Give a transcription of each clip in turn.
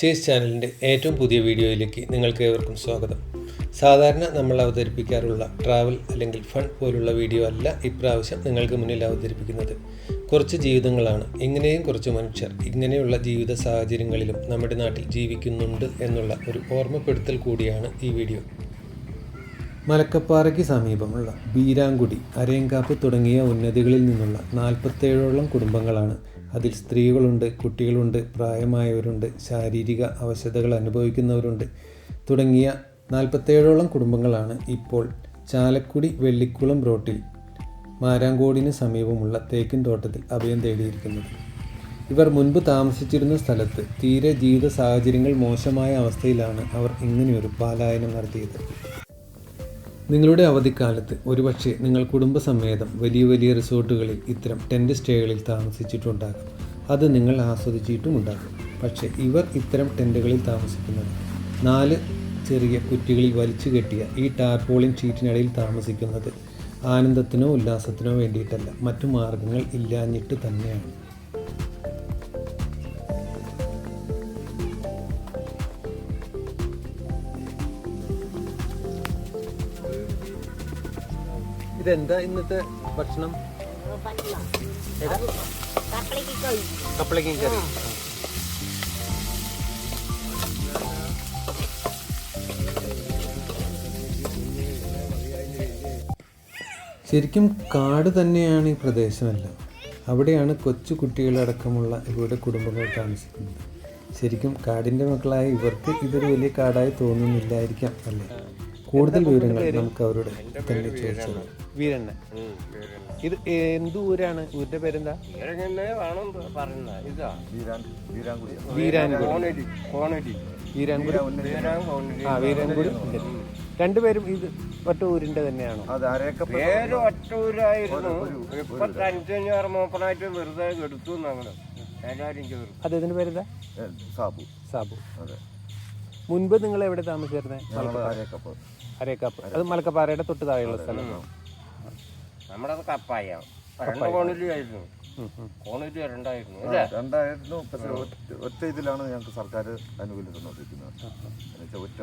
Chase ചാനലിന്റെ ഏറ്റവും പുതിയ വീഡിയോയിലേക്ക് നിങ്ങൾക്ക് ഏവർക്കും സ്വാഗതം. സാധാരണ നമ്മൾ അവതരിപ്പിക്കാറുള്ള ട്രാവൽ അല്ലെങ്കിൽ ഫൺ പോലുള്ള വീഡിയോ അല്ല ഇപ്രാവശ്യം നിങ്ങൾക്ക് മുന്നിൽ അവതരിപ്പിക്കുന്നത്. കുറച്ച് ജീവിതങ്ങളാണ്. ഇങ്ങനെയും കുറച്ച് മനുഷ്യർ ഇങ്ങനെയുള്ള ജീവിത സാഹചര്യങ്ങളിലും നമ്മുടെ നാട്ടിൽ ജീവിക്കുന്നുണ്ട് എന്നുള്ള ഒരു ഓർമ്മപ്പെടുത്തൽ കൂടിയാണ് ഈ വീഡിയോ മലക്കപ്പാറയ്ക്ക് സമീപമുള്ള ബീരാങ്കുടി അരയങ്കാപ്പ് തുടങ്ങിയ ഉന്നതികളിൽ നിന്നുള്ള നാൽപ്പത്തേഴോളം കുടുംബങ്ങളാണ് അതിൽ സ്ത്രീകളുണ്ട് കുട്ടികളുണ്ട് പ്രായമായവരുണ്ട് ശാരീരിക അവശതകൾ അനുഭവിക്കുന്നവരുണ്ട്. തുടങ്ങിയ നാൽപ്പത്തേഴോളം കുടുംബങ്ങളാണ് ഇപ്പോൾ ചാലക്കുടി വെള്ളിക്കുളം റോട്ടിൽ മാരാങ്കോടിന് സമീപമുള്ള തേക്കിൻ തോട്ടത്തിൽ അഭയം തേടിയിരിക്കുന്നത്. ഇവർ മുൻപ് താമസിച്ചിരുന്ന സ്ഥലത്ത് തീരെ ജീവിത സാഹചര്യങ്ങൾ മോശമായ അവസ്ഥയിലാണ് അവർ ഇങ്ങനെയൊരു പാലായനം നടത്തിയത്. നിങ്ങളുടെ അവധിക്കാലത്ത് ഒരുപക്ഷെ നിങ്ങൾ കുടുംബസമേതം വലിയ വലിയ റിസോർട്ടുകളിൽ ഇത്തരം ടെന്റ് സ്റ്റേകളിൽ താമസിച്ചിട്ടുണ്ടാകും. അത് നിങ്ങൾ ആസ്വദിച്ചിട്ടുമുണ്ടാകും. പക്ഷേ ഇവർ ഇത്തരം ടെന്റുകളിൽ താമസിക്കുന്നത് നാല് ചെറിയ കുറ്റികളിൽ വലിച്ചു കെട്ടിയ ഈ ടാർപോളിൻ ഷീറ്റിനടിയിൽ താമസിക്കുന്നത് ആനന്ദത്തിനോ ഉല്ലാസത്തിനോ വേണ്ടിയിട്ടല്ല. മറ്റു മാർഗങ്ങൾ ഇല്ലാഞ്ഞിട്ട് തന്നെയാണ്. ഇതെന്താ ഇന്നത്തെ ഭക്ഷണം? കപ്പളക്കും കറി. ശരിക്കും കാട് തന്നെയാണ് ഈ പ്രദേശമെല്ലാം. അവിടെയാണ് കൊച്ചു കുട്ടികളടക്കമുള്ള ഇവരുടെ കുടുംബങ്ങൾ താമസിക്കുന്നത്. ശരിക്കും കാടിന്റെ മക്കളായ ഇവർക്ക് ഇതൊരു വലിയ കാടായി തോന്നുന്നില്ലായിരിക്കാം അല്ലേ? കൂടുതൽ വിവരങ്ങൾ നമുക്ക് അവരോട് തന്നെ ചോദിച്ചു വീരണ്ണ ഇത് എന്ത് ഊരാണ്? ഊരിന്റെ പേരെന്താ? വീരാൻകുടി. വീരാൻകുടി. ആ വീരാൻകുടി. രണ്ടുപേരും ഇത് ഒറ്റ ഊരിന്റെ തന്നെയാണോ? അത് ഒറ്റ പേര് ഒറ്റൂരായിരുന്നു ഇപ്പൊ തനിച്ചഞ്ഞാറ് മൂപ്പനായിട്ട് വെറുതെ എടുത്തു ഞങ്ങൾ. ചേർന്നു അദ്ദേഹത്തിന്റെ പേരെന്താ? സാബു. സാബു. അതെ. മുൻപ് നിങ്ങൾ എവിടെ താമസിച്ചിരുന്നത് അരേക്കാപ്പ് അത് മലക്കപ്പാറയുടെ തൊട്ട് താഴെയുള്ള സ്ഥലമാണ് നമ്മുടെ കപ്പായ. രണ്ട് കോണിലായിരുന്നു കോണിൽ രണ്ടായിരുന്നു അല്ലേ? രണ്ടായിരുന്നു. പക്ഷെ ഒറ്റ- ഒറ്റ ഇതിലാണ് ഞങ്ങൾക്ക് സർക്കാർ ആനുകൂല്യം തന്നുകൊണ്ടിരിക്കുന്നത് ഒറ്റ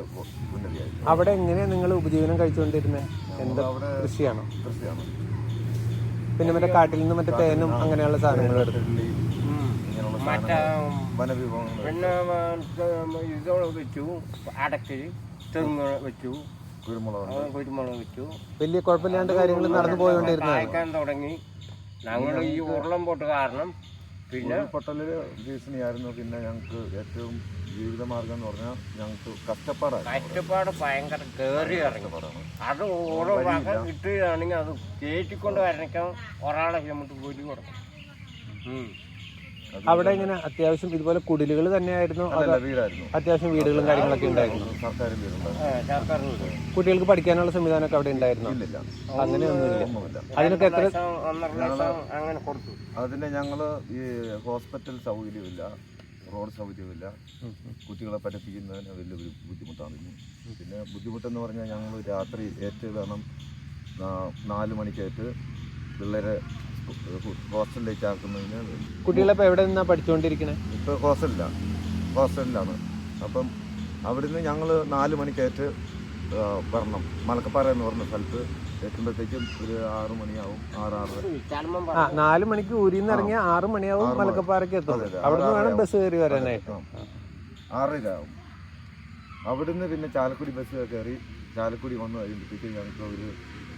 ഉന്നതിയായിരുന്നു. അവിടെ എങ്ങനെയാ നിങ്ങൾ ഉപജീവനം കഴിച്ചുകൊണ്ടിരുന്നത് എന്താ അവിടെ കൃഷിയാണോ? കൃഷിയാണ്. പിന്നെ മറ്റേ കാട്ടിൽ നിന്ന് മറ്റേ തേനും അങ്ങനെയുള്ള സാധനങ്ങൾ വനവിഭവങ്ങൾ പിന്നെ ഇത് വെച്ചു അടക്കി തെങ്ങ് വെച്ചു. കുരുമുളക് വെച്ചു വലിയ കുഴപ്പമില്ലാണ്ട് കാര്യങ്ങൾ നടന്നു പോയോണ്ടിരുന്നു കായ്ക്കാൻ തുടങ്ങി. ഞങ്ങൾ ഈ ഉരുളം പൊട്ട് കാരണം പിന്നെ ഉരുൾപൊട്ടൽ ഭീഷണിയായിരുന്നു. പിന്നെ ഞങ്ങൾക്ക് ഏറ്റവും ജീവിതമാർഗം എന്ന് പറഞ്ഞാൽ ഞങ്ങൾക്ക് കഷ്ടപ്പാടാണ് കഷ്ടപ്പാട് ഭയങ്കര കയറി ഇറങ്ങി. അത് ഓരോ ഭാഗം കിട്ടുകയാണെങ്കിൽ അത് കയറ്റിക്കൊണ്ട് വരണിക്കാൻ ഒരാളെ നമുക്ക് കൂലി കൊടുക്കും. അവിടെ ഇങ്ങനെ അത്യാവശ്യം ഇതുപോലെ കുടിലുകൾ തന്നെയായിരുന്നു. അതോ അതല്ല വീടായിരുന്നു. അത്യാവശ്യം വീടുകളും കാര്യങ്ങളൊക്കെ ഉണ്ടായിരുന്നു. കുട്ടികൾക്ക് പഠിക്കാനുള്ള സംവിധാനമൊക്കെ അവിടെ ഉണ്ടായിരുന്നു? ഇല്ലില്ല. അങ്ങനെയൊന്നുമില്ല. ഒന്നുമില്ല. അതിനൊക്കെ എത്ര അങ്ങനെ അതിന് ഞങ്ങൾ ഈ ഹോസ്പിറ്റൽ സൗകര്യമില്ല റോഡ് സൗകര്യമില്ല. കുട്ടികളെ പഠിപ്പിക്കുന്നതിന് വലിയൊരു ബുദ്ധിമുട്ടാണ് പിന്നെ പിന്നെ ബുദ്ധിമുട്ടെന്ന് പറഞ്ഞാൽ ഞങ്ങൾ രാത്രി ഏറ്റ് വേണം നാല് മണിക്കേറ്റ് പിള്ളേരെ ഹോസ്റ്റലിലേക്ക് ആക്കുന്നതിന് കുട്ടികളെ ഇപ്പൊ എവിടെ നിന്നാണ് പഠിച്ചുകൊണ്ടിരിക്കണേ ഇപ്പോൾ ഹോസ്റ്റലിലാണ് ഹോസ്റ്റലിലാണ്. അപ്പം അവിടുന്ന് ഞങ്ങൾ നാല് മണിക്കേറ്റ് ആ, വരണം. മലക്കപ്പാറ എന്ന് പറഞ്ഞ സ്ഥലത്ത് എത്തുമ്പോഴത്തേക്കും ഒരു ആറ് മണിയാവും ആറ് ആറ്. ആ നാല് മണിക്ക് ഊരിൽ നിന്ന് ഇറങ്ങിയ ആറ് മണിയാവും മലക്കപ്പാറയ്ക്ക് എത്തും. അവിടുന്ന് വേണം ബസ് കയറി വരാനായിട്ട്. ആറരയാവും. അവിടുന്ന് പിന്നെ ചാലക്കുടി ബസ് കയറി ചാലക്കുടി വന്ന് കഴിയുമ്പോഴത്തേക്കും ഞങ്ങൾക്ക് ഒരു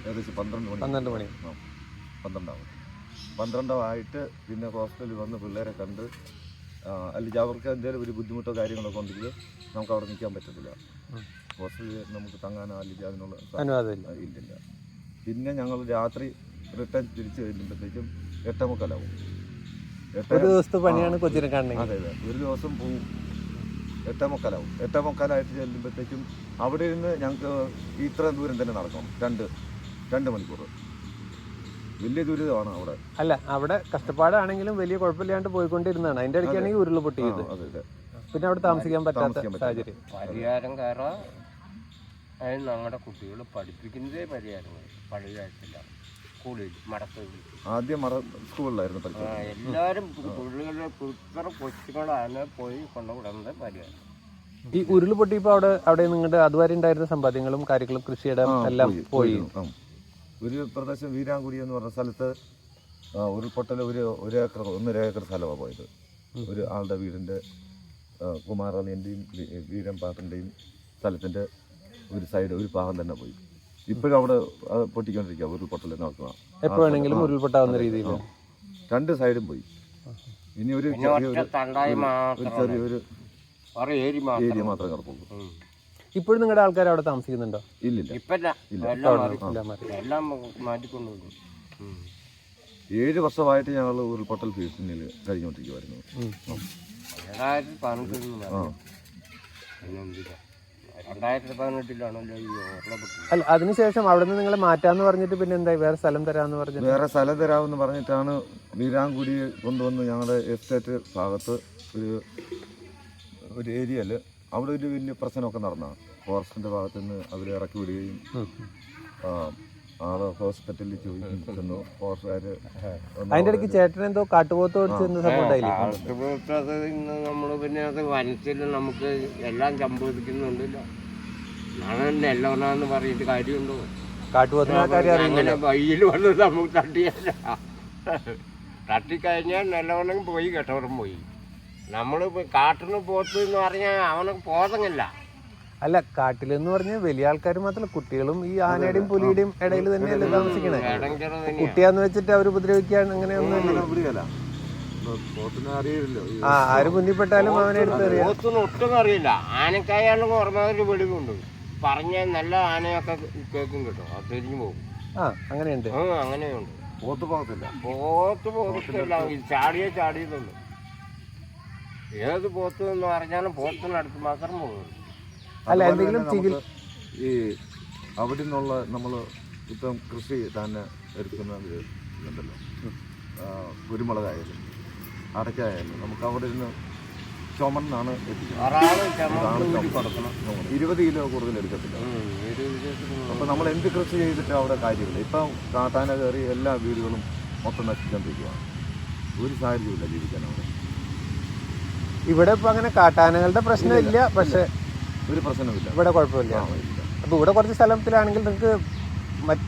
ഏകദേശം പന്ത്രണ്ട് മണി. പന്ത്രണ്ട് മണി. പന്ത്രണ്ടാവും. പന്ത്രണ്ടായിട്ട് പിന്നെ ഹോസ്റ്റലിൽ വന്ന് പിള്ളേരെ കണ്ട് അല്ലെങ്കിൽ അവർക്ക് എന്തെങ്കിലും ഒരു ബുദ്ധിമുട്ടോ കാര്യങ്ങളൊക്കെ ഉണ്ടെങ്കിൽ നമുക്ക് അവിടെ നിൽക്കാൻ പറ്റത്തില്ല. ഹോസ്റ്റലിൽ നമുക്ക് തങ്ങാനോ അല്ലെങ്കിൽ അതിനുള്ള ഇല്ലില്ല. പിന്നെ ഞങ്ങൾ രാത്രി റിട്ടേൺ തിരിച്ചു കഴിയുമ്പോഴത്തേക്കും എട്ടമുക്കലാവും ഒരു ദിവസത്തെ പണിയാണ് കൊച്ചിനെ കാണുന്നത് അതെ അതെ. ഒരു ദിവസം പോവും. എട്ടേ മുക്കാലാവും. എട്ടേ മുക്കാലായിട്ട് ചെല്ലുമ്പോഴത്തേക്കും അവിടെ ഇരുന്ന് ഞങ്ങൾക്ക് ഇത്രയും ദൂരം തന്നെ നടക്കണം. രണ്ട് രണ്ട് മണിക്കൂർ വലിയ ദുരിതമാണ് അവിടെ. അല്ല അവിടെ കഷ്ടപ്പാടാണെങ്കിലും വലിയ കുഴപ്പമില്ലാണ്ട് പോയിക്കൊണ്ടിരുന്നതാണ്. അതിന്റെ ഇടയ്ക്കാണെങ്കിൽ ഉരുൾ ആ, പൊട്ടിയത് അതെ അതെ. പിന്നെ അവിടെ താമസിക്കാൻ പറ്റാത്ത സാഹചര്യം. പരിഹാരം അതിന് ഞങ്ങളുടെ കുട്ടികൾ പഠിപ്പിക്കുന്നതേ പരിഹാരം പഴയ കാര്യത്തില്ല സ്കൂളിൽ മടത്തൂരിൽ ആദ്യം സ്കൂളിലായിരുന്നു എല്ലാവരും കുട്ടികളുടെ ഇത്ര കൊച്ചുകളാണ് പോയി കൊണ്ടുവിടുന്നത് പരിഹാരം. ഈ ഉരുൾ പൊട്ടിയപ്പോ അവിടെ അവിടെ നിങ്ങളുടെ അതുവരെ ഉണ്ടായിരുന്ന സമ്പാദ്യങ്ങളും കാര്യങ്ങളും കൃഷിയുടെ എല്ലാം പോയി. ഒരു പ്രദേശം വീരാങ്കുടി എന്ന് പറഞ്ഞ സ്ഥലത്ത് ഉരുൾപൊട്ടൽ ഒരു ഒരു ഏക്കർ ഒന്നര ഏക്കർ സ്ഥലമാണ് പോയത്. ഒരു ആളുടെ വീടിന്റെ കുമാരളിന്റെയും വീരൻ പാട്ടന്റെയും സ്ഥലത്തിന്റെ ഒരു സൈഡ് ഒരു ഭാഗം തന്നെ പോയി. ഇപ്പോഴും അവിടെ അത് പൊട്ടിക്കൊണ്ടിരിക്കുക ഉരുൾപൊട്ടൽ നടക്കുക എപ്പോഴാണെങ്കിലും ഉരുൾപൊട്ടാവുന്ന രീതിയിൽ? രണ്ട് സൈഡും പോയി. ഇനി ഒരു ചെറിയൊരു ഏരിയ മാത്രം മാത്രമേ കിടപ്പുള്ളൂ. ഉം. ഇപ്പോഴും നിങ്ങളുടെ ആൾക്കാർ അവിടെ താമസിക്കുന്നുണ്ടോ? ഇല്ലില്ല. ഇപ്പല്ല. എല്ലാം മാറി. എല്ലാം മാറി. എല്ലാം മാറ്റിക്കൊണ്ടുപോകും ഏഴ് വർഷമായിട്ട് ഞങ്ങൾ ഉരുൾപൊട്ടൽ ഭീഷണിയിൽ കഴിഞ്ഞുകൊണ്ടിരിക്കുമായിരുന്നു ഉം, ഉം. രണ്ടായിരത്തി പതിനെട്ടിൽ ആ. പിന്നെന്തില്ല രണ്ടായിരത്തി പതിനെട്ടിലാണല്ലോ ഈ ഓർമ്മപ്പെട്ടത് അല്ല അതിനുശേഷം അവിടെ നിന്ന് നിങ്ങളെ മാറ്റാന്ന് പറഞ്ഞിട്ട് പിന്നെ എന്താ? വേറെ സ്ഥലം തരാന്ന് പറഞ്ഞിട്ട്? വേറെ സ്ഥലം തരാമെന്ന് പറഞ്ഞിട്ടാണ് വീരാങ്കുടി കൊണ്ടുവന്ന് ഞങ്ങളുടെ എസ്റ്റേറ്റ് ഭാഗത്ത് ഒരു ഒരു ഏരിയയിൽ അവിടെ ഒരു വലിയ പ്രശ്നമൊക്കെ നടന്ന ഫോറസ്റ്റിന്റെ ഭാഗത്ത് നിന്ന് അവരെ ഇറക്കി വിടുകയും ആൾ ഹോസ്പിറ്റലിൽ ചോദിക്കുന്നു ഫോറസ്റ്റുകാർ അതിന്റെ ഇടയ്ക്ക് ചേട്ടൻ എന്തോ കാട്ടുപോത്ത് സംഭവം ഉണ്ടായില്ലേ ഇന്ന് നമ്മൾ പിന്നെ അത് വനത്തിൽ നമുക്ക് എല്ലാം സംഭവിക്കുന്നുണ്ടല്ലോ നാളെ നെല്ലോണെന്ന് പറഞ്ഞിട്ട് കാര്യമുണ്ടോ? കാട്ടുപോത്തിന് വഴിയിൽ വന്ന് നമുക്ക് തട്ടിയല്ല. തട്ടിക്കഴിഞ്ഞാൽ നല്ലവണ്ണം പോയി കെട്ടവരും പോയി. നമ്മൾ കാട്ടിന് പോത്ത് എന്ന് പറഞ്ഞാൽ അവനക്ക് പോതങ്ങില്ല. അല്ല കാട്ടിൽ എന്ന് പറഞ്ഞ വലിയ ആൾക്കാർ മാത്രമല്ല കുട്ടികളും ഈ ആനയുടെയും പുലിയുടെയും ഇടയിൽ തന്നെയല്ലേ താമസിക്കണേ. കുട്ടിയാന്ന് വെച്ചിട്ട് അവർ ഉപദ്രവിക്കാൻ അങ്ങനെയൊന്നും ആ ആര് മുന്നിപ്പെട്ടാലും അവനെ എടുത്ത് പോത്തൊന്നും ഒട്ടും അറിയില്ല. ആനക്കായാലും ഓർമ്മ വെളിവുണ്ട് പറഞ്ഞ നല്ല ആനയൊക്കെ കേൾക്കും കേട്ടോ. അത് തിരിഞ്ഞു പോകും. ആ അങ്ങനെയുണ്ട്. അങ്ങനെയുണ്ട്. പോത്ത് പോകത്തില്ല. പോത്ത് പോകത്തില്ല. ചാടിയേ ചാടിയതുള്ളൂ. ഏത് പോത്ത് എന്ന് പറഞ്ഞാലും പോത്തിനടുത്ത് മാത്രം പോകുള്ളൂ അല്ല, എന്തെങ്കിലും ഈ അവിടെ നിന്നുള്ള നമ്മൾ ഇപ്പം കൃഷി തന്നെ എടുക്കുന്ന ഇതുണ്ടല്ലോ. കുരുമുളകായാലും അടയ്ക്കായാലും നമുക്ക് അവിടെ നിന്ന് ചുമന്നാണ് എത്തിക്കുന്നത്. ഇരുപത് കിലോ കൂടുതൽ എടുക്കത്തില്ല. ഉം, അപ്പം നമ്മൾ എന്ത് കൃഷി ചെയ്തിട്ട് അവിടെ കാര്യമില്ല. ഇപ്പം കാട്ടാന കയറി എല്ലാ വീടുകളും മൊത്തം നശിച്ചുകൊണ്ടിരിക്കുകയാണ് ഒരു സാഹചര്യമില്ല ജീവിക്കാൻ അവിടെ. ഇവിടെ ഇപ്പൊ അങ്ങനെ കാട്ടാനകളുടെ പ്രശ്നമില്ല പക്ഷെ ഒരു പ്രശ്നമില്ല ഇവിടെ കുഴപ്പമില്ല. അപ്പോൾ അപ്പൊ ഇവിടെ കുറച്ച് സ്ഥലത്തിലാണെങ്കിൽ നിങ്ങൾക്ക്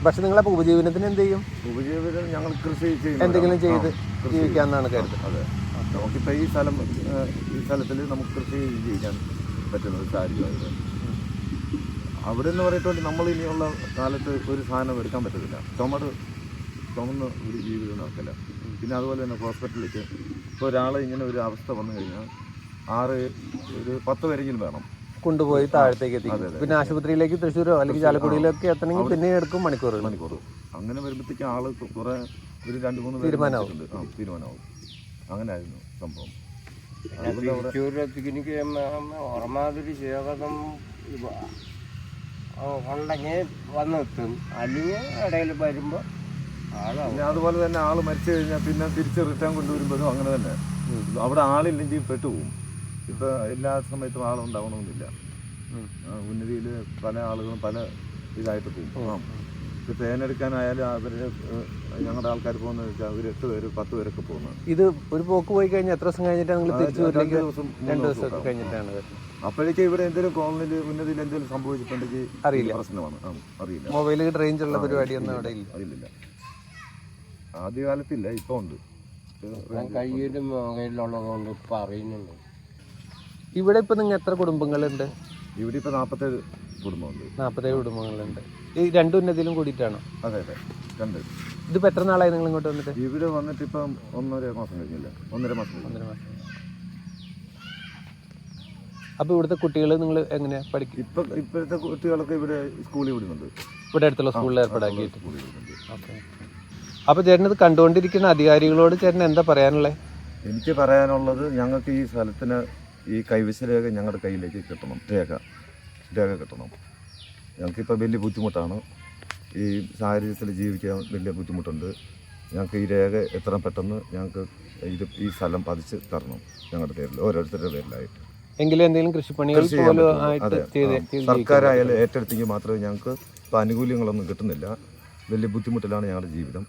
പക്ഷെ നിങ്ങളെ ഉപജീവനത്തിന് എന്ത് ചെയ്യും? ഉപജീവനം ഞങ്ങൾ കൃഷി ചെയ്യും എന്തെങ്കിലും ചെയ്ത് ജീവിക്കാന്നാണ് കരുതുന്നത്. അതെ. നമുക്കിപ്പോൾ ഈ സ്ഥലം ഈ സ്ഥലത്തിൽ നമുക്ക് കൃഷി ജീവിക്കാൻ പറ്റുന്ന ഒരു സാഹചര്യമായത് അവിടെ എന്ന് പറയത്തോണ്ട് നമ്മൾ ഇനിയുള്ള കാലത്ത് ഒരു സാധനം എടുക്കാൻ പറ്റത്തില്ല. ചുമട് ചുമന്ന് ഒരു ജീവിതം നടക്കില്ല. പിന്നെ അതുപോലെ തന്നെ ഹോസ്പിറ്റലിലേക്ക് ഇപ്പോൾ ഒരാൾ ഇങ്ങനെ ഒരു അവസ്ഥ വന്നു കഴിഞ്ഞാൽ ആറ് ഒരു പത്ത് പേരെങ്കിലും വേണം. കൊണ്ടുപോയി താഴത്തേക്ക് എത്തിക്കും. പിന്നെ ആശുപത്രിയിലേക്ക് തൃശ്ശൂരോ അല്ലെങ്കിൽ ചാലക്കുടിയിലോ ഒക്കെ എത്തണമെങ്കിൽ പിന്നെ എടുക്കും മണിക്കൂറുകൾ. മണിക്കൂർ അങ്ങനെ വരുമ്പോഴത്തേക്കും ആൾ കുറേ ഒരു രണ്ട് മൂന്ന് തീരുമാനമാവും. തീരുമാനമാവും. സംഭവം. ഉണ്ടെങ്കിൽ വന്നെത്തും. അല്ലെങ്കിൽ ഇടയിൽ വരുമ്പോൾ പിന്നെ അതുപോലെ തന്നെ ആൾ മരിച്ചു കഴിഞ്ഞാൽ പിന്നെ തിരിച്ച് റിട്ടേൺ കൊണ്ടുവരുമ്പോഴും അങ്ങനെ തന്നെ. അവിടെ ആളില്ലെങ്കിൽ പെട്ടുപോകും. ഇപ്പൊ എല്ലാ സമയത്തും ആളുണ്ടാവണമെന്നില്ല ഉന്നതിയിൽ പല ആളുകളും പല ഇതായിട്ട് പോകും. ആ ഇപ്പൊ തേനെടുക്കാനായാലും അവർ ഞങ്ങളുടെ ആൾക്കാർ പോകുന്നത് വെച്ചാൽ ഒരു എട്ട് പേര് പത്ത് പേരൊക്കെ പോകുന്നത്. ഇത് ഒരു പോക്ക് പോയി കഴിഞ്ഞാൽ എത്ര ദിവസം കഴിഞ്ഞിട്ടാണ് നിങ്ങൾ തിരിച്ചു രണ്ട് ദിവസം രണ്ട് ദിവസം കഴിഞ്ഞിട്ടാണ് അപ്പോഴേക്കും ഇവിടെ എന്തെങ്കിലും കോളനിയിൽ ഉന്നതിയിൽ എന്തെങ്കിലും സംഭവിച്ചിട്ടുണ്ടെങ്കിൽ അറിയില്ല. പ്രശ്നമാണ്. അറിയില്ല. മൊബൈലിൽ റേഞ്ച് ഉള്ള പരിപാടിയൊന്നും അവിടെ ഇല്ല അറിയില്ല. ആദ്യകാലത്തില്ല ഇപ്പൊ ഉണ്ട്. ഞാൻ കയ്യിലും മൊബൈലിലുള്ളതുകൊണ്ട് കൊണ്ട് ഇപ്പം അറിയുന്നുണ്ട് ഇവിടെ ഇപ്പൊ നിങ്ങൾ എത്ര കുടുംബങ്ങളുണ്ട്? ഇവിടെ ഇപ്പൊ നാപ്പത്തേഴ് കുടുംബമുണ്ട് നാപ്പത്തേഴ് കുടുംബങ്ങളുണ്ട്. ഈ രണ്ടു ഉന്നതിയിലും കൂടിയിട്ടാണോ? അതെ അതെ. രണ്ട്. ഇതിപ്പോ എത്ര നാളായി നിങ്ങൾ ഇങ്ങോട്ട് വന്നിട്ട്? ഇവിടെ വന്നിട്ട് ഇപ്പം ഒന്നര മാസം കഴിഞ്ഞില്ല. ഒന്നര മാസം ഒന്നര മാസം അപ്പൊ ഇവിടുത്തെ കുട്ടികൾ നിങ്ങൾ എങ്ങനെയാ പഠിക്കും ഇപ്പൊ ഇപ്പോഴത്തെ കുട്ടികളൊക്കെ ഇവിടെ സ്കൂളിൽ വിടുന്നുണ്ട്. ഇവിടെ അടുത്തുള്ള സ്കൂളിൽ ഏർപ്പാടാക്കിയിട്ട്. സ്കൂളിൽ വിടുന്നുണ്ട്. ഓക്കെ അപ്പൊ ചേട്ടനത് കണ്ടുകൊണ്ടിരിക്കുന്ന അധികാരികളോട് ചേട്ടൻ എന്താ പറയാനുള്ളത് എനിക്ക് പറയാനുള്ളത് ഞങ്ങൾക്ക് ഈ സ്ഥലത്തിന് ഈ കൈവശ രേഖ ഞങ്ങളുടെ കയ്യിലേക്ക് കിട്ടണം. രേഖ രേഖ കിട്ടണം. ഞങ്ങൾക്കിപ്പോൾ വലിയ ബുദ്ധിമുട്ടാണ്. ഈ സാഹചര്യത്തിൽ ജീവിക്കാൻ വലിയ ബുദ്ധിമുട്ടുണ്ട്. ഞങ്ങൾക്ക് ഈ രേഖ എത്ര പെട്ടെന്ന് ഞങ്ങൾക്ക് ഇത് ഈ സ്ഥലം പതിച്ച് തരണം ഞങ്ങളുടെ പേരിൽ ഓരോരുത്തരുടെ പേരിലായിട്ട്. എങ്കിലും എന്തെങ്കിലും കൃഷിപ്പണികൾ അതെ. സർക്കാരായാലും ഏറ്റെടുത്തെങ്കിൽ മാത്രമേ ഞങ്ങൾക്ക് ഇപ്പം ആനുകൂല്യങ്ങളൊന്നും കിട്ടുന്നില്ല. വലിയ ബുദ്ധിമുട്ടിലാണ് ഞങ്ങളുടെ ജീവിതം.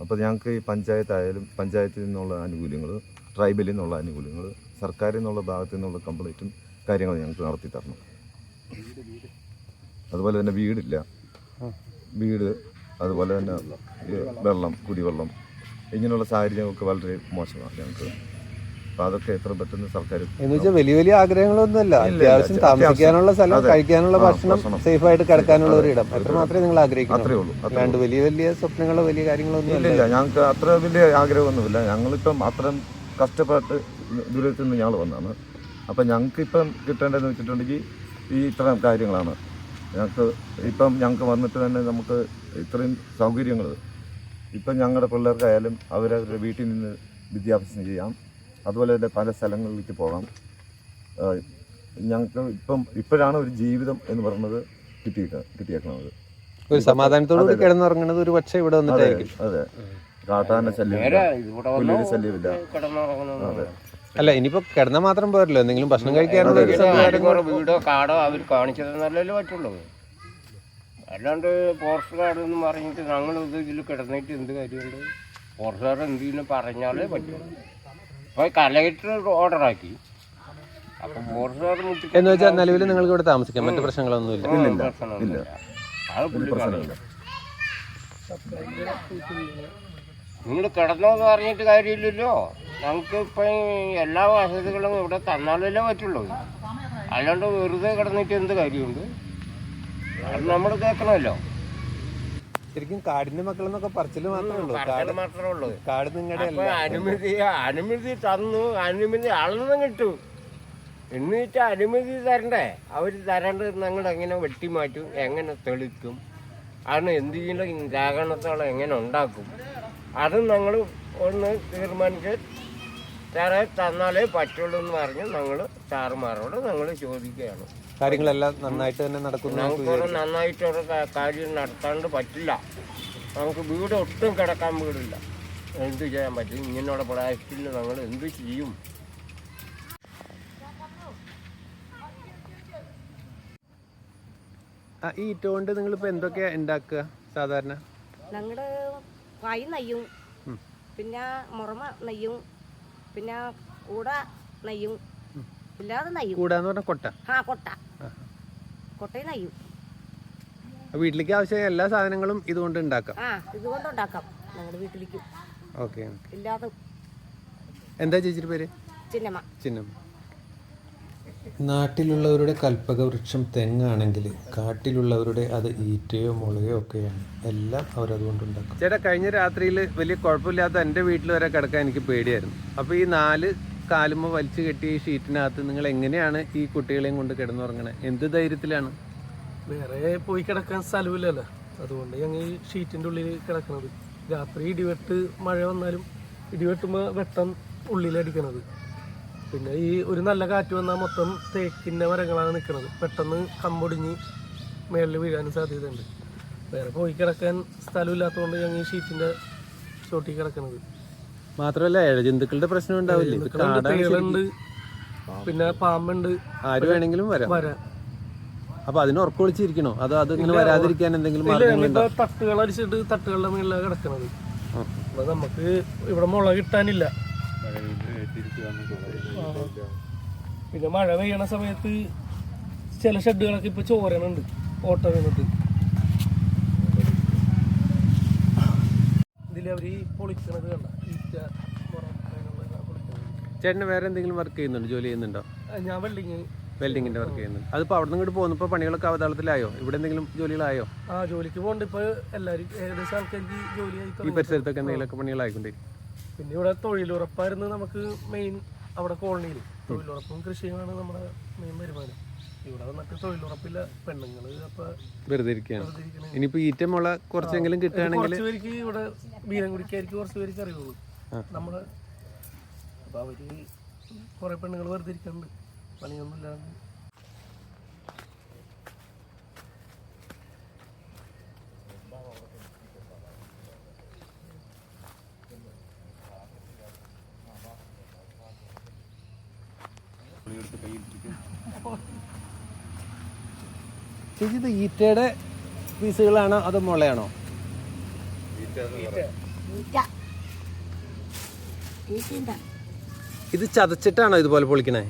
അപ്പോൾ ഞങ്ങൾക്ക് ഈ പഞ്ചായത്തായാലും പഞ്ചായത്തിൽ നിന്നുള്ള ആനുകൂല്യങ്ങൾ ട്രൈബലിൽ നിന്നുള്ള ആനുകൂല്യങ്ങൾ സർക്കാരിൽ നിന്നുള്ള ഭാഗത്തു നിന്നുള്ള കംപ്ലീറ്റും കാര്യങ്ങൾ ഞങ്ങൾക്ക് നടത്തി തരണം. അതുപോലെ തന്നെ വീടില്ല. വീട് അതുപോലെ തന്നെ വെള്ളം കുടിവെള്ളം ഇങ്ങനെയുള്ള സാഹചര്യങ്ങളൊക്കെ വളരെ മോശമാണ് ഞങ്ങൾക്ക്. അപ്പോൾ അതൊക്കെ എത്ര പെട്ടെന്ന് സർക്കാർ എന്ന് വെച്ചാൽ വലിയ വലിയ ആഗ്രഹങ്ങളൊന്നുമല്ല. അത്യാവശ്യം. താമസിക്കാനുള്ള സ്ഥലം. കഴിക്കാനുള്ള ഭക്ഷണം. സേഫ് ആയിട്ട് കിടക്കാനുള്ള ഒരു ഇടം. അത്ര മാത്രമേ നിങ്ങൾ ആഗ്രഹിക്കുന്നു അത്രേ ഉള്ളൂ അല്ലാണ്ട് വലിയ വലിയ സ്വപ്നങ്ങളോ വലിയ കാര്യങ്ങളോ ഒന്നും ഇല്ല ഞങ്ങൾക്ക് അത്ര വലിയ ആഗ്രഹമൊന്നുമില്ല. ഞങ്ങളിപ്പം അത്രയും കഷ്ടപ്പെട്ട് ദൂരത്തു നിന്ന് ഞങ്ങൾ വന്നതാണ് അപ്പം ഞങ്ങൾക്ക് ഇപ്പം കിട്ടേണ്ടതെന്ന് വെച്ചിട്ടുണ്ടെങ്കിൽ ഈ ഇത്ര കാര്യങ്ങളാണ്. ഞങ്ങൾക്ക് ഇപ്പം ഞങ്ങൾക്ക് വന്നിട്ട് തന്നെ നമുക്ക് ഇത്രയും സൗകര്യങ്ങൾ. ഇപ്പം ഞങ്ങളുടെ പിള്ളേർക്കായാലും അവരവരുടെ വീട്ടിൽ നിന്ന് വിദ്യാഭ്യാസം ചെയ്യാം. അതുപോലെ തന്നെ പല സ്ഥലങ്ങളിലേക്ക് പോകാം. ഞങ്ങൾക്ക് ഇപ്പം ഇപ്പോഴാണ് ഒരു ജീവിതം എന്ന് പറയുന്നത് കിട്ടിയിട്ട് കിട്ടിയേക്കുന്നത്. ഒരു സമാധാനത്തോടുകൂടി കിടന്നുറങ്ങുന്നത് ഒരു പക്ഷേ ഇവിടെ വന്നിട്ടായിരിക്കും. അതെ കാട്ടാന ശല്യമില്ല ശല്യമില്ല. കിടന്നുറങ്ങുന്നത് അല്ല ഇനിയിപ്പോ കിടന്ന മാത്രം പോരല്ലോ. എന്തെങ്കിലും ഭക്ഷണം കഴിക്കാനുള്ള ഒരു സംവിധാനം വേറെ വീടോ കാടോ അവർ കാണിച്ചു തന്നല്ലേ പറ്റുള്ളൂ. അല്ലാണ്ട് ഫോറസ്റ്റ് ഗാർഡ് എന്ന് പറഞ്ഞിട്ട് ഞങ്ങൾ ഇത് ഇതിൽ കിടന്നിട്ട് എന്ത് കാര്യമുണ്ട്? ഫോറസ്റ്റ് ഗാർഡ് എന്തെങ്കിലും പറഞ്ഞാലേ പറ്റുള്ളൂ. അപ്പോൾ കലക്ടർ ഓർഡറാക്കി അപ്പം ഫോറസ്റ്റ് ഗാർഡ് മുട്ടി എന്ന് വെച്ചാൽ നിലവിൽ നിങ്ങൾക്ക് ഇവിടെ താമസിക്കാം മറ്റു പ്രശ്നങ്ങളൊന്നുമില്ല. ഇല്ല പ്രശ്നമൊന്നുമില്ല. അത് പുള്ളി പ്രശ്നമില്ല. നിങ്ങൾ കിടന്നോന്ന് പറഞ്ഞിട്ട് കാര്യമില്ലല്ലോ. ഞങ്ങൾക്ക് ഇപ്പം എല്ലാ വസതികളും ഇവിടെ തന്നാലല്ലേ പറ്റുള്ളൂ. അല്ലാണ്ട് വെറുതെ കിടന്നിട്ട് എന്ത് കാര്യമുണ്ട്? അത് നമ്മൾ കേൾക്കണമല്ലോ. ശരിക്കും കാടിന്റെ മക്കൾ എന്നൊക്കെ പറച്ചിൽ മാത്രമേ ഉള്ളൂ. കാട് മാത്രമേ ഉള്ളൂ. കാട് നിങ്ങളുടെ അനുമതി അനുമതി തന്നു. അനുമതി അളന്നും കിട്ടു. എന്നിട്ട് അനുമതി തരണ്ടേ? അവർ തരണ്ട് ഞങ്ങൾ എങ്ങനെ വെട്ടിമാറ്റും എങ്ങനെ തെളിക്കും? അതിന് എന്തെങ്കിലും രാഗണത്തോളം എങ്ങനെ ഉണ്ടാക്കും? അത് ഞങ്ങൾ ഒന്ന് തീരുമാനിച്ച് സാറെ തന്നാലേ പറ്റുള്ളൂ എന്ന് പറഞ്ഞ് ഞങ്ങൾ സാറുമാരോട് ഞങ്ങൾ ചോദിക്കുകയാണ്. കാര്യങ്ങളെല്ലാം നന്നായിട്ട് തന്നെ നടക്കുന്നു എന്ന് ഞങ്ങൾക്ക് നന്നായിട്ടൊരു കാര്യം നടത്താണ്ട് പറ്റില്ല. നമുക്ക് വീട് ഒട്ടും കിടക്കാൻ വീടില്ല. എന്ത് ചെയ്യാൻ പറ്റും? ഇങ്ങനെയുള്ള പ്ലാസ്റ്റിക്കിൽ ഞങ്ങൾ എന്ത് ചെയ്യും? ആ, ഈ ഇറ്റ കൊണ്ട് നിങ്ങളിപ്പോ എന്തൊക്കെയാ ഉണ്ടാക്കുക സാധാരണ? ഞങ്ങളുടെ പായ് നെയ്യും. പിന്നെ മുറമ നെയ്യും. പിന്നെ കൂട നെയ്യും. ഇല്ലാതെ നെയ്യും. കൂടാന്ന് പറഞ്ഞ കൊട്ട? ആ കൊട്ട. കൊട്ടയും നെയ്യും. വീട്ടിലേക്ക് ആവശ്യമായ എല്ലാ സാധനങ്ങളും ഇതുകൊണ്ട് ഉണ്ടാക്കാം? ആ ഇതുകൊണ്ട് ഉണ്ടാക്കാം. ഞങ്ങളുടെ വീട്ടിലേക്ക്. ഓക്കെ. ഇല്ലാതെ. എന്താ ചേച്ചിയുടെ പേര്? ചിന്നമ്മ. ചിഹ്നം നാട്ടിലുള്ളവരുടെ കൽപ്പക വൃക്ഷം തെങ്ങാണെങ്കിൽ കാട്ടിലുള്ളവരുടെ അത് ഈറ്റയോ മുളയോ ഒക്കെയാണ്. എല്ലാം അവരതുകൊണ്ടുണ്ടാക്കും. ചേട്ടാ കഴിഞ്ഞ രാത്രിയിൽ വലിയ കുഴപ്പമില്ലാത്ത എന്റെ വീട്ടിൽ വരെ കിടക്കാൻ എനിക്ക് പേടിയായിരുന്നു. അപ്പോൾ ഈ നാല് കാലുമ്പോൾ വലിച്ചു കെട്ടിയ ഈ ഷീറ്റിനകത്ത് നിങ്ങൾ എങ്ങനെയാണ് ഈ കുട്ടികളെയും കൊണ്ട് കിടന്നുറങ്ങണേ? എന്ത് ധൈര്യത്തിലാണ്? വേറെ പോയി കിടക്കാൻ സ്ഥലമില്ലല്ലോ. അതുകൊണ്ട് ഞങ്ങൾ ഈ ഷീറ്റിന്റെ ഉള്ളിൽ കിടക്കുന്നത് രാത്രി ഇടിവെട്ട് മഴ വന്നാലും ഇടിവെട്ടുമ്പോൾ വെട്ടം ഉള്ളിലടിക്കണത്. പിന്നെ ഈ ഒരു നല്ല കാറ്റ് വന്നാൽ മൊത്തം തേക്കിന്റെ മരങ്ങളാണ് നിൽക്കുന്നത് പെട്ടെന്ന് കമ്പൊടിഞ്ഞ് മേളിൽ വീഴാനും സാധ്യതയുണ്ട്. വേറെ പോയി കിടക്കാൻ സ്ഥലമില്ലാത്തതുകൊണ്ട് ഞങ്ങൾ ഈ ഷീറ്റിന്റെ ചോട്ടിൽ കിടക്കുന്നത് മാത്രമല്ല ഇഴജന്തുക്കളുടെ പ്രശ്നം ഉണ്ടാവില്ല? തേളുണ്ട്. പിന്നെ പാമ്പുണ്ട്. ആര് വേണമെങ്കിലും വരാം. വരാം. അപ്പൊ അതിന് ഉറക്കൊളിച്ചിരിക്കണോ അതോ അത് ഇങ്ങനെ വരാതിരിക്കാൻ എന്തെങ്കിലും തട്ടുകൾ അടിച്ചിട്ട് തട്ടുകളുടെ മേളിലാണ് കിടക്കുന്നത് അപ്പൊ നമുക്ക് ഇവിടെ മുള കിട്ടാനില്ല. പിന്നെ മഴ പെയ്യണ സമയത്ത് ചില ഷെഡുകളൊക്കെ ഇപ്പൊ ചോരണുണ്ട് ഓട്ട വീണിട്ട് ഇതിൽ അവർ ഈ പൊളിക്കണത് കണ്ട ഈറ്റ ചേട്ടന് വേറെ എന്തെങ്കിലും വർക്ക് ചെയ്യുന്നുണ്ട്? ജോലി ചെയ്യുന്നുണ്ടോ? ഞാൻ വെൽഡിങ് വെൽഡിങ്ങിന്റെ വർക്ക് ചെയ്യുന്നുണ്ട്. അതിപ്പോ അവിടെ നിന്ന് ഇങ്ങോട്ട് പോകുന്നപ്പോ പണികളൊക്കെ അവതാളത്തിലായോ? ഇവിടെ എന്തെങ്കിലും ജോലികളായോ? ആ ജോലിക്ക് പോകണ്ട. ഇപ്പൊ എല്ലാരും ഏകദേശം ആൾക്കാർക്ക് ജോലിയായി ഈ പരിസരത്തൊക്കെ എന്തെങ്കിലും പണികളായിക്കൊണ്ടിരിക്കും പിന്നെ ഇവിടെ തൊഴിലുറപ്പായിരുന്നു നമുക്ക് മെയിൻ അവിടെ കോളനിയിൽ. തൊഴിലുറപ്പും കൃഷിയുമാണ് നമ്മുടെ മെയിൻ വരുമാനം. ഇവിടെ വന്നിട്ട് തൊഴിലുറപ്പില്ല. പെണ്ണുങ്ങൾ അപ്പൊ വെറുതെ ഇരിക്കുകയാണ് ഇനിയിപ്പോ ഈറ്റ മുള കുറച്ചെങ്കിലും കിട്ടുകയാണെങ്കിൽ കുറച്ച് പേർക്ക് ഇവിടെ വീരം കുടിക്കാർക്ക് കുറച്ച് പേർക്ക് അറിയുള്ളൂ. നമ്മൾ അപ്പൊ അവർ കുറെ പെണ്ണുങ്ങൾ വെറുതെ ഇരിക്കുന്നുണ്ട്. പണിയൊന്നും ഇല്ലാണ്ട്. ചേച്ചി ഇത് ഈറ്റയുടെ പീസുകളാണോ അതോ മുളയാണോ? ഇത് ചതച്ചിട്ടാണോ ഇതുപോലെ പൊളിക്കണേ?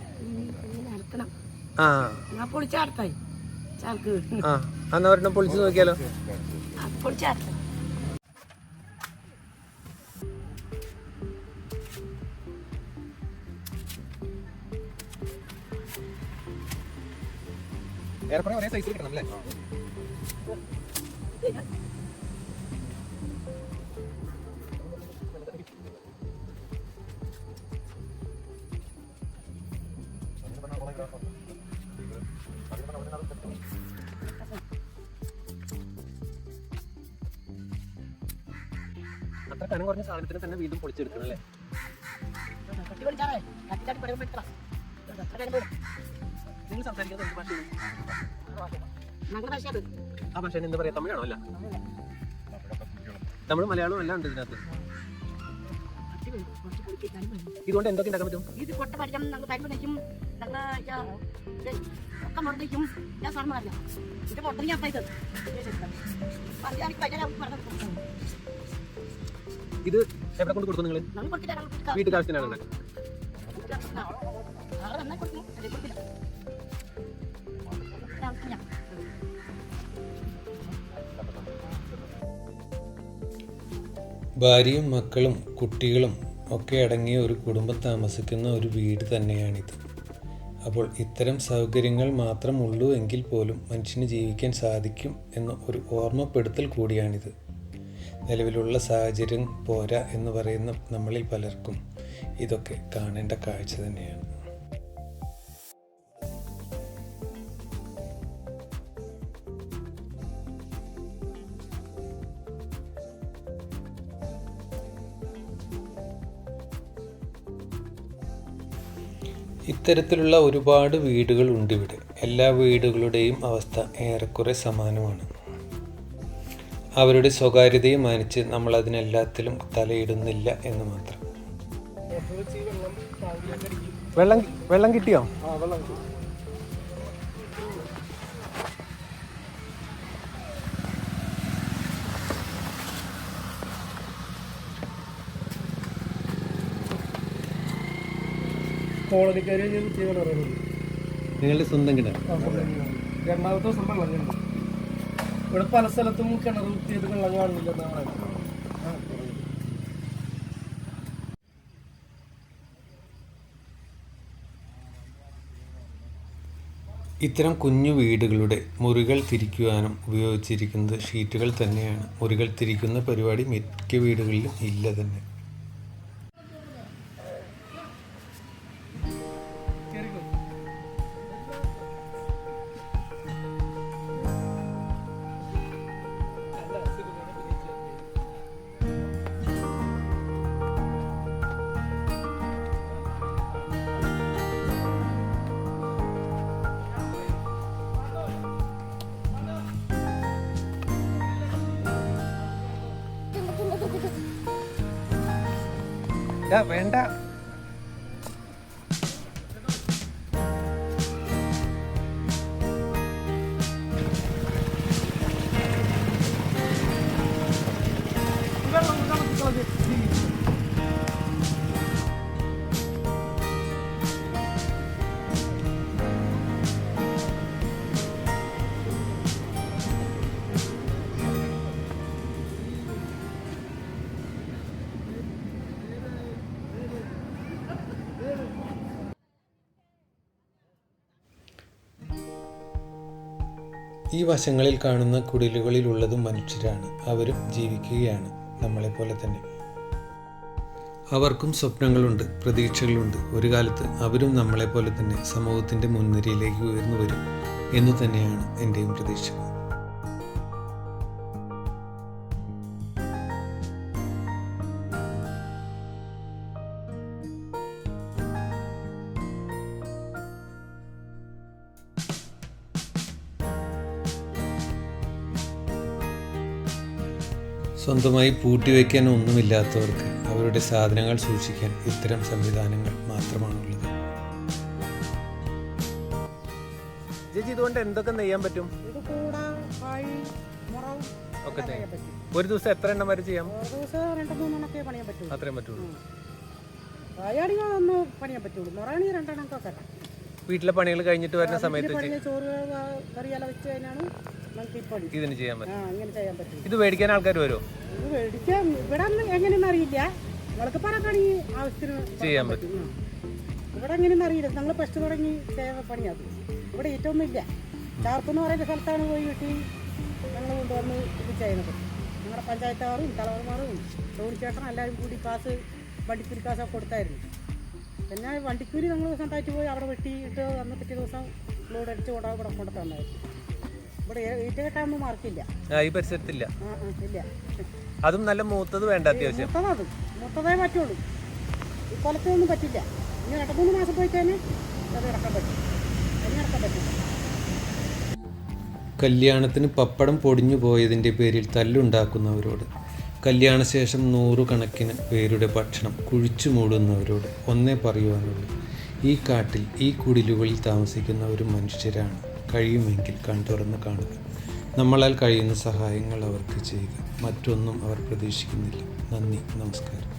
ആ. എന്നാ ഒരെണ്ണം പൊളിച്ച് നോക്കിയാലോ? പൊളിച്ചടത്ത ഏറെക്കുറെ ഒരേ സൈസിൽ കിട്ടണം അല്ലേ? അത്ര കനം കുറഞ്ഞ സാധനത്തിന് തന്നെ വീണ്ടും പൊളിച്ചെടുക്കണം അല്ലേ? കട്ടി പൊളിച്ചാറേ കട്ടി ചാട്ടി പടം ആ ഭാഷ എന്താ പറയാ? തമിഴാണോ അല്ല? തമിഴ് മലയാളവും എല്ലാം ഉണ്ട് ഇതിനകത്ത്. ഇതുകൊണ്ട് എന്തൊക്കെ ഉണ്ടാക്കാൻ പറ്റും? ഇത് കൊട്ട പഠിക്കാം ഞങ്ങൾ ഞങ്ങൾ ഒക്കെ ഞാൻ ഇത് ഇത് എവിടെ കൊണ്ട് കൊടുക്കും നിങ്ങൾ വീട്ടിൽ ആവശ്യത്തിനാണ് ഉണ്ടാക്കുക ഭാര്യയും മക്കളും കുട്ടികളും ഒക്കെ അടങ്ങിയ ഒരു കുടുംബം താമസിക്കുന്ന ഒരു വീട് തന്നെയാണിത്. അപ്പോൾ ഇത്തരം സൗകര്യങ്ങൾ മാത്രം ഉള്ളൂ എങ്കിൽ പോലും മനുഷ്യന് ജീവിക്കാൻ സാധിക്കും എന്ന ഒരു ഓർമ്മപ്പെടുത്തൽ കൂടിയാണിത്. നിലവിലുള്ള സാഹചര്യം പോരാ എന്ന് പറയുന്ന നമ്മളിൽ പലർക്കും ഇതൊക്കെ കാണേണ്ട കാഴ്ച തന്നെയാണ്. ഇത്തരത്തിലുള്ള ഒരുപാട് വീടുകൾ ഉണ്ട് ഇവിടെ. എല്ലാ വീടുകളുടെയും അവസ്ഥ ഏറെക്കുറെ സമാനമാണ്. അവരുടെ സ്വകാര്യതയെ മാനിച്ച് നമ്മൾ അതിനെല്ലാത്തിലും തലയിടുന്നില്ല എന്ന് മാത്രം. വെള്ളം വെള്ളം കിട്ടിയോ? കോളനിക്കാർ ചെയ്യാൻ പറയുന്നത്. നിങ്ങളുടെ സ്വന്തം കിണർ. രണ്ടാമത്തെ ദിവസം വെള്ളം കിണർ ഇവിടെ പല സ്ഥലത്തും കിണർ കുത്തിയത് വെള്ളം കാണുന്നില്ല എന്നാണ് പറയുന്നത്. ഇത്തരം കുഞ്ഞു വീടുകളുടെ മുറികൾ തിരിക്കുവാനും ഉപയോഗിച്ചിരിക്കുന്നത് ഷീറ്റുകൾ തന്നെയാണ്. മുറികൾ തിരിക്കുന്ന പരിപാടി മിക്ക വീടുകളിലും ഇല്ല തന്നെ. വശങ്ങളിൽ കാണുന്ന കുടിലുകളിലുള്ളതും മനുഷ്യരാണ്. അവരും ജീവിക്കുകയാണ് നമ്മളെപ്പോലെ തന്നെ. അവർക്കും സ്വപ്നങ്ങളുണ്ട് പ്രതീക്ഷകളുണ്ട്. ഒരു കാലത്ത് അവരും നമ്മളെപ്പോലെ തന്നെ സമൂഹത്തിന്റെ മുൻനിരയിലേക്ക് ഉയർന്നു വരും എന്നു തന്നെയാണ് എന്റെയും പ്രതീക്ഷ സ്വന്തമായി പൂട്ടിവെക്കാൻ ഒന്നുമില്ലാത്തവർക്ക് അവരുടെ സാധനങ്ങൾ സൂക്ഷിക്കാൻ ഇത്തരം സംവിധാനങ്ങൾ മാത്രമാണുള്ളത്. ചേച്ചി ഇതുകൊണ്ട് എന്തൊക്കെ നെയ്യാൻ പറ്റും? ഒരു ദിവസം എത്ര എണ്ണം വരെ ചെയ്യാം? അത്രയും പറ്റുള്ളൂ. വീട്ടിലെ പണികൾ കഴിഞ്ഞിട്ട് വരുന്ന സമയത്ത് ചോറ് കറിയെല്ലാം വെച്ച് കഴിഞ്ഞാണ് ഇതിന് ചെയ്യാൻ പറ്റും. ഇത് മേടിക്കാൻ ആൾക്കാർ വരുമോ മേടിക്കാൻ ഇവിടെ ഒന്നും എങ്ങനെയൊന്നും അറിയില്ല. നിങ്ങൾക്ക് പണി ആവശ്യത്തിന് ചെയ്യാൻ പറ്റും. ഇവിടെ എങ്ങനെയൊന്നും അറിയില്ല. ഞങ്ങൾ ഫസ്റ്റ് തുടങ്ങി സേവ പണിയാത് ഇവിടെ ഏറ്റവും ഇല്ല ചാർപ്പെന്ന് പറയുന്ന സ്ഥലത്താണ് പോയി കിട്ടി. ഞങ്ങൾ കൊണ്ടുവന്ന് ഇത് ചെയ്യുന്നത്. ഞങ്ങളുടെ പഞ്ചായത്തുകാരും തലവർമാരും ടോണിച്ചേട്ടനും എല്ലാവരും കൂടി കാസ് വണ്ടിക്കൂലി കാശൊക്കെ കൊടുത്തായിരുന്നു. പിന്നെ വണ്ടിക്കൂലി ഞങ്ങൾ സ്വന്തമായിട്ട് പോയി അവിടെ വെട്ടിയിട്ട് അന്ന് പിറ്റേ ദിവസം ലോഡ് അടിച്ച് കൊണ്ടാകും ഇവിടെ കൊണ്ടു തന്നായിരുന്നു ആ ഈ പരിസരത്തില്ല. ആ ആ ഇല്ല. അതും നല്ല മൂത്തത് വേണ്ട അത്യാവശ്യം. മൂത്തതേ പറ്റുള്ളൂ. ഈ കൊലത്തൊന്നും പറ്റില്ല. ഇനി രണ്ട് മൂന്ന് മാസം പോയിട്ട് തന്നെ അത് ഇറക്കാൻ പറ്റും. ഇറക്കാൻ പറ്റില്ല. കല്യാണത്തിന് പപ്പടം പൊടിഞ്ഞു പോയതിന്റെ പേരിൽ തല്ലുണ്ടാക്കുന്നവരോട് കല്യാണശേഷം നൂറുകണക്കിന് പേരുടെ ഭക്ഷണം കുഴിച്ചു മൂടുന്നവരോട് ഒന്നേ പറയുവാനുള്ളൂ. ഈ കാട്ടിൽ ഈ കുടിലുകളിൽ താമസിക്കുന്ന ഒരു മനുഷ്യരാണ് കഴിയുമെങ്കിൽ കണ്ടുറന്ന് കാണുക. നമ്മളാൽ കഴിയുന്ന സഹായങ്ങൾ അവർക്ക് ചെയ്യുക. മറ്റൊന്നും അവർ പ്രതീക്ഷിക്കുന്നില്ല. നന്ദി. നമസ്കാരം.